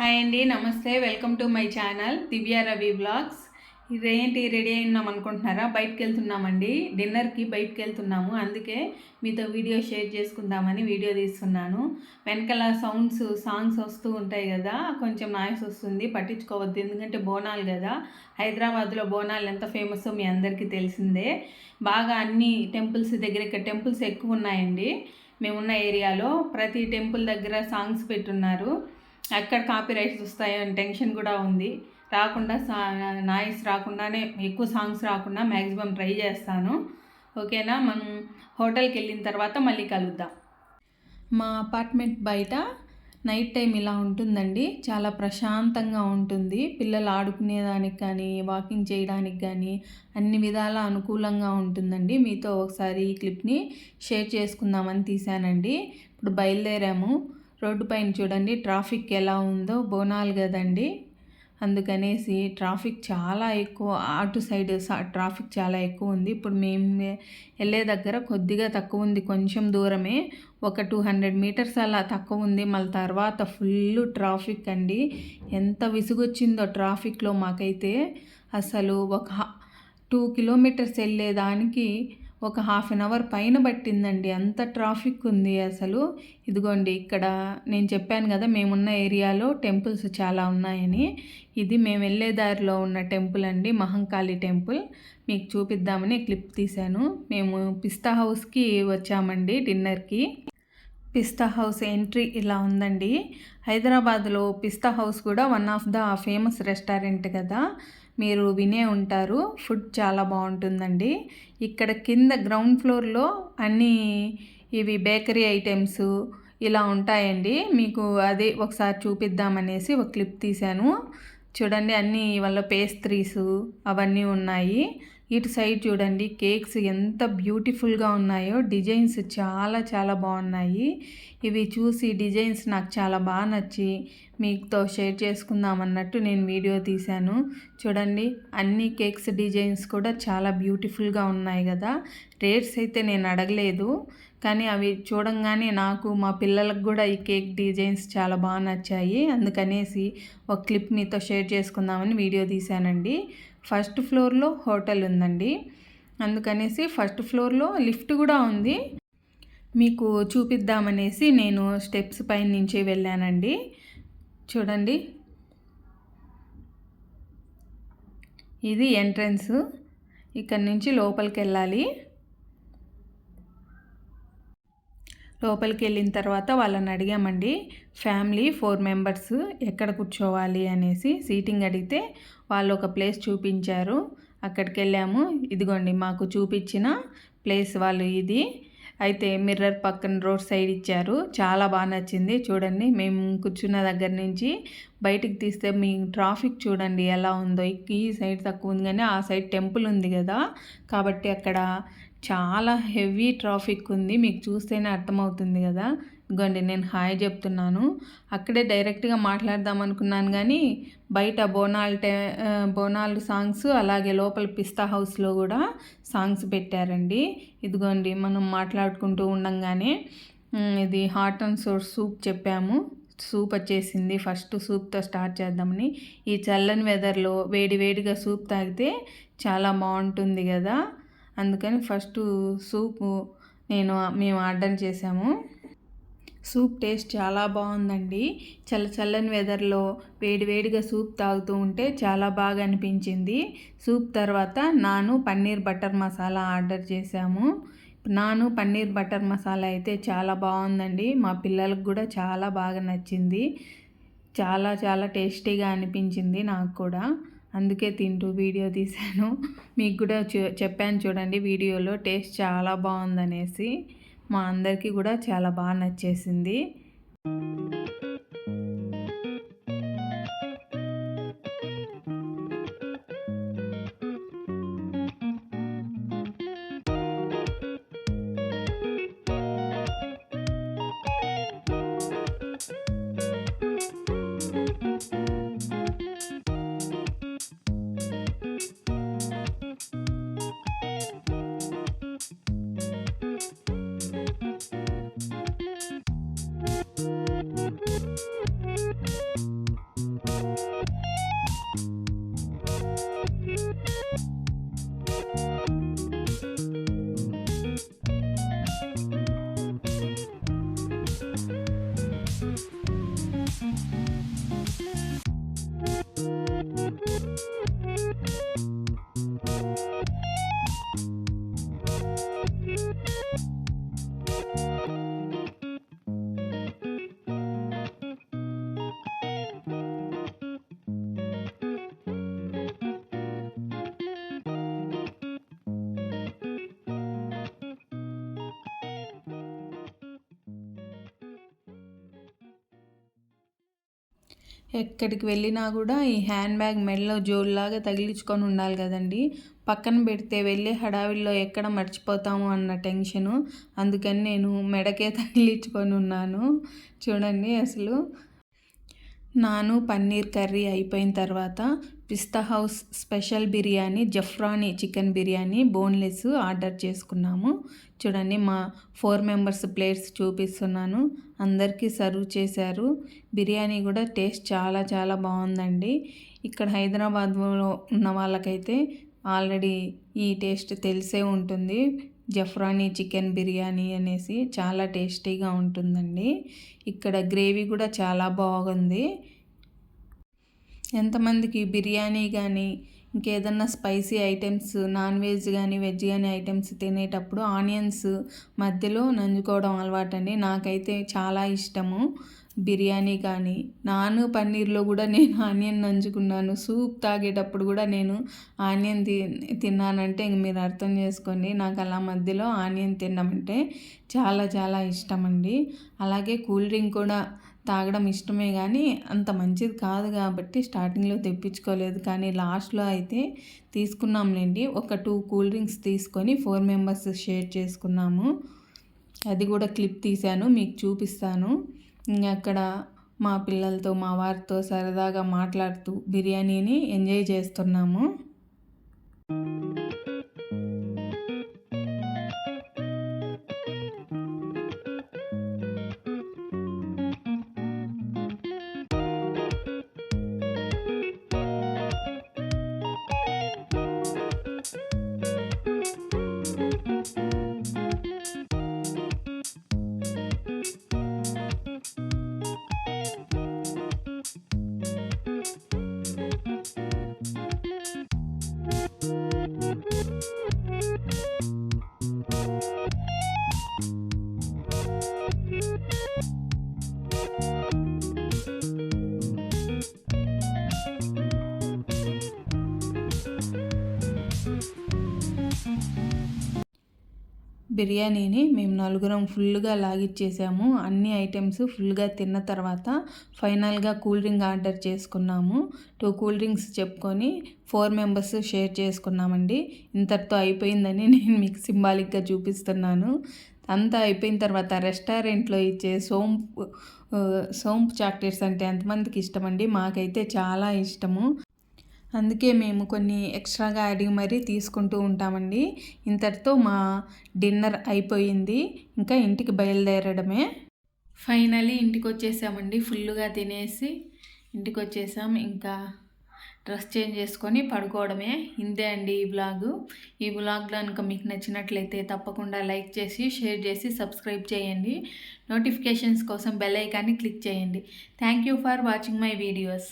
Hi అండి నమస్తే. Welcome to my channel Divya Ravi blogs ఇదేంటి రెడీ అయినాం అనుకుంటున్నారా? బయటకు వెళ్తున్నామండి డిన్నర్కి బయటకు వెళ్తున్నాము అందుకే మీతో వీడియో షేర్ చేసుకుందామని వీడియో తీస్తున్నాను. వెనకాల సౌండ్స్ సాంగ్స్ వస్తూ ఉంటాయి కదా కొంచెం నాయిస్ వస్తుంది. పట్టించుకోవద్దు. ఎందుకంటే బోనాలు కదా. హైదరాబాద్లో బోనాలు ఎంత ఫేమస్ మీ అందరికీ తెలిసిందే. బాగా అన్ని టెంపుల్స్ దగ్గర ఇక్కడ టెంపుల్స్ ఎక్కువ ఉన్నాయండి. మేమున్న ఏరియాలో ప్రతి టెంపుల్ దగ్గర సాంగ్స్ పెట్టున్నారు. ఎక్కడ కాపీ రైట్స్ వస్తాయో టెన్షన్ కూడా ఉంది. రాకుండా సా నాయిస్ రాకుండానే ఎక్కువ సాంగ్స్ రాకుండా మ్యాక్సిమం ట్రై చేస్తాను. ఓకేనా? మనం హోటల్కి వెళ్ళిన తర్వాత మళ్ళీ కలుద్దాం. మా అపార్ట్మెంట్ బయట నైట్ టైం ఇలా ఉంటుందండి. చాలా ప్రశాంతంగా ఉంటుంది. పిల్లలు ఆడుకునేదానికి కానీ వాకింగ్ చేయడానికి కానీ అన్ని విధాల అనుకూలంగా ఉంటుందండి. మీతో ఒకసారి ఈ క్లిప్ని షేర్ చేసుకుందామని తీశానండి. ఇప్పుడు బయలుదేరాము. రోడ్డు పైన చూడండి ట్రాఫిక్ ఎలా ఉందో బోనాలు కదండి. అందుకనేసి ట్రాఫిక్ చాలా ఎక్కువ అటు సైడ్ ట్రాఫిక్ చాలా ఎక్కువ ఉంది. ఇప్పుడు మేము వెళ్ళే దగ్గర కొద్దిగా తక్కువ ఉంది కొంచెం దూరమే. ఒక టూ హండ్రెడ్ మీటర్స్ అలా తక్కువ ఉంది. మళ్ళీ తర్వాత ఫుల్ ట్రాఫిక్ అండి. ఎంత విసుగొచ్చిందో ట్రాఫిక్లో మాకైతే. అసలు ఒక టూ కిలోమీటర్స్ వెళ్ళేదానికి ఒక హాఫ్ అన్ అవర్ పైన పట్టిందండి. అంత ట్రాఫిక్ ఉంది అసలు. ఇదిగోండి ఇక్కడ నేను చెప్పాను కదా మేమున్న ఏరియాలో టెంపుల్స్ చాలా ఉన్నాయని. ఇది మేము వెళ్ళే దారిలో ఉన్న టెంపుల్ అండి మహంకాళి టెంపుల్. మీకు చూపిద్దామని క్లిప్ తీశాను. మేము పిస్తా హౌస్కి వచ్చామండి డిన్నర్కి. పిస్తా హౌస్ ఎంట్రీ ఇలా ఉందండి. హైదరాబాద్లో పిస్తా హౌస్ కూడా one of the famous restaurant కదా. మీరు వినే ఉంటారు. ఫుడ్ చాలా బాగుంటుందండి. ఇక్కడ కింద గ్రౌండ్ ఫ్లోర్లో అన్నీ ఇవి బేకరీ ఐటమ్స్ ఇలా ఉంటాయండి. మీకు అదే ఒకసారి చూపిద్దామనేసి ఒక క్లిప్ తీశాను. చూడండి అన్నీ వాళ్ళ పేస్ట్రీస్ అవన్నీ ఉన్నాయి. ఇటు సైడ్ చూడండి కేక్స్ ఎంత బ్యూటిఫుల్గా ఉన్నాయో డిజైన్స్ చాలా చాలా బాగున్నాయి. ఇవి చూసి డిజైన్స్ నాకు చాలా బాగా నచ్చి మీతో షేర్ చేసుకుందాం అన్నట్టు నేను వీడియో తీశాను. చూడండి అన్ని కేక్స్ డిజైన్స్ కూడా చాలా బ్యూటిఫుల్గా ఉన్నాయి కదా. రేట్స్ అయితే నేను అడగలేదు. కానీ అవి చూడంగానే నాకు మా పిల్లలకు కూడా ఈ కేక్ డిజైన్స్ చాలా బాగా నచ్చాయి. అందుకనేసి ఒక క్లిప్ మీతో షేర్ చేసుకుందామని వీడియో తీశానండి. ఫస్ట్ ఫ్లోర్లో హోటల్ ఉందండి. అందుకనేసి ఫస్ట్ ఫ్లోర్లో లిఫ్ట్ కూడా ఉంది. మీకు చూపిద్దామనేసి నేను స్టెప్స్ పైన నుంచి వెళ్ళానండి. చూడండి. ఇది ఎంట్రన్స్. ఇక్కడ నుంచి లోపలికి వెళ్ళాలి లోపలికి వెళ్ళిన తర్వాత వాళ్ళని అడిగామండి ఫ్యామిలీ ఫోర్ మెంబర్స్ ఎక్కడ కూర్చోవాలి? అనేసి సీటింగ్ అడిగితే వాళ్ళు ఒక ప్లేస్ చూపించారు. అక్కడికి వెళ్ళాము ఇదిగోండి మాకు చూపించిన ప్లేస్ వాళ్ళు ఇది. అయితే మిర్రర్ పక్కన రోడ్ సైడ్ ఇచ్చారు. చాలా బాగా నచ్చింది. చూడండి మేము కూర్చున్న దగ్గర నుంచి బయటికి తీస్తే మీ ట్రాఫిక్ చూడండి ఎలా ఉందో. ఈ సైడ్ తక్కువ ఉంది కానీ ఆ సైడ్ టెంపుల్ ఉంది కదా. కాబట్టి అక్కడ చాలా హెవీ ట్రాఫిక్ ఉంది. మీకు చూస్తేనే అర్థమవుతుంది కదా. ఇదిగోండి నేను హాయ్ చెప్తున్నాను. అక్కడే డైరెక్ట్గా మాట్లాడదాం అనుకున్నాను కానీ బయట బోనాల్ టే బోనాల్ సాంగ్స్ అలాగే లోపల పిస్తా హౌస్లో కూడా సాంగ్స్ పెట్టారండి. ఇదిగోండి మనం మాట్లాడుకుంటూ ఉండంగానే ఇది హాట్ అండ్ సోర్ సూప్ చెప్పాము. సూప్ వచ్చేసింది. ఫస్ట్ సూప్తో స్టార్ట్ చేద్దామని. ఈ చల్లని వెదర్లో వేడి వేడిగా సూప్ తాగితే చాలా బాగుంటుంది కదా. అందుకని ఫస్ట్ సూపు నేను మేము ఆర్డర్ చేసాము. సూప్ టేస్ట్ చాలా బాగుందండి. చల్ల చల్లని వెదర్లో వేడివేడిగా సూప్ తాగుతూ ఉంటే చాలా బాగా అనిపించింది. సూప్ తర్వాత నాను పన్నీర్ బటర్ మసాలా ఆర్డర్ చేశాము నాను పన్నీర్ బటర్ మసాలా అయితే చాలా బాగుందండి. మా పిల్లలకు కూడా చాలా బాగా నచ్చింది. చాలా చాలా టేస్టీగా అనిపించింది నాకు కూడా. అందుకే తింటూ వీడియో తీశాను. మీకు కూడా చెప్పాను చూడండి వీడియోలో టేస్ట్ చాలా బాగుందనేసి మా అందరికీ కూడా చాలా బాగా నచ్చేసింది. ఎక్కడికి వెళ్ళినా కూడా ఈ హ్యాండ్ బ్యాగ్ మెడలో జోలులాగా తగిలించుకొని ఉండాలి కదండి. పక్కన పెడితే వెళ్ళే హడావిడిలో ఎక్కడ మర్చిపోతాము అన్న టెన్షను. అందుకని నేను మెడకే తగిలించుకొని ఉన్నాను. చూడండి అసలు నాను పన్నీర్ కర్రీ అయిపోయిన తర్వాత Pista house special biryani Zafrani chicken biryani boneless order చేసుకున్నాము. చూడండి మా ఫోర్ మెంబర్స్ ప్లేట్స్ చూపిస్తున్నాను. అందరికీ సర్వ్ చేశారు. బిర్యానీ కూడా టేస్ట్ చాలా చాలా బాగుందండి. ఇక్కడ హైదరాబాద్లో ఉన్న వాళ్ళకైతే ఆల్రెడీ ఈ టేస్ట్ తెలిసే ఉంటుంది. జఫ్రానీ చికెన్ బిర్యానీ అనేసి చాలా టేస్టీగా ఉంటుందండి. ఇక్కడ గ్రేవీ కూడా చాలా బాగుంది. ఎంతమందికి బిర్యానీ కానీ ఇంకేదన్నా స్పైసీ ఐటమ్స్ నాన్ వెజ్ కానీ వెజ్ కానీ ఐటమ్స్ తినేటప్పుడు ఆనియన్స్ మధ్యలో నంజుకోవడం అలవాటండి. నాకైతే చాలా ఇష్టము. బిర్యానీ కానీ నాను పన్నీర్లో కూడా నేను ఆనియన్ నంచుకున్నాను సూప్ తాగేటప్పుడు కూడా నేను ఆనియన్ తి తిన్నానంటే ఇంక మీరు అర్థం చేసుకోండి. నాకు అలా మధ్యలో ఆనియన్ తినమంటే చాలా చాలా ఇష్టం అండి అలాగే కూల్ డ్రింక్ కూడా తాగడం ఇష్టమే కానీ అంత మంచిది కాదు కాబట్టి స్టార్టింగ్లో తెప్పించుకోలేదు. కానీ లాస్ట్లో అయితే తీసుకున్నాంలేండి. ఒక టూ కూల్ డ్రింక్స్ తీసుకొని ఫోర్ మెంబర్స్ షేర్ చేసుకున్నాము. అది కూడా క్లిప్ తీశాను మీకు చూపిస్తాను. అక్కడ మా పిల్లలతో మా వారితో సరదాగా మాట్లాడుతూ బిర్యానీని ఎంజాయ్ చేస్తున్నాము. Thank you. బిర్యానీని మేము నలుగురం ఫుల్గా లాగిచ్చేసాము. అన్ని ఐటమ్స్ ఫుల్గా తిన్న తర్వాత ఫైనల్గా కూల్ డ్రింక్ ఆర్డర్ చేసుకున్నాము. టూ కూల్ డ్రింక్స్ చెప్పుకొని ఫోర్ మెంబర్స్ షేర్ చేసుకున్నామండి. ఇంతటితో అయిపోయిందని నేను మీకు సింబాలిక్గా చూపిస్తున్నాను. అంతా అయిపోయిన తర్వాత రెస్టారెంట్లో ఇచ్చే సోంపు సోంపు చాక్లెట్స్ అంటే ఎంతమందికి ఇష్టమండి? మాకైతే చాలా ఇష్టము. అందుకే మేము కొన్ని ఎక్స్ట్రాగా అడిగి మరీ తీసుకుంటూ ఉంటామండి. ఇంతటితో మా డిన్నర్ అయిపోయింది. ఇంకా ఇంటికి బయలుదేరడమే. ఫైనలీ ఇంటికి వచ్చేసామండి ఫుల్గా తినేసి ఇంటికి వచ్చేసాం ఇంకా డ్రెస్ చేంజ్ చేసుకొని పడుకోవడమే. ఇంతే అండి ఈ బ్లాగు. ఈ బ్లాగ్ కనుక మీకు నచ్చినట్లయితే తప్పకుండా లైక్ చేసి షేర్ చేసి సబ్స్క్రైబ్ చేయండి. నోటిఫికేషన్స్ కోసం బెల్ ఐకాన్ని క్లిక్ చేయండి. Thank you for watching my videos.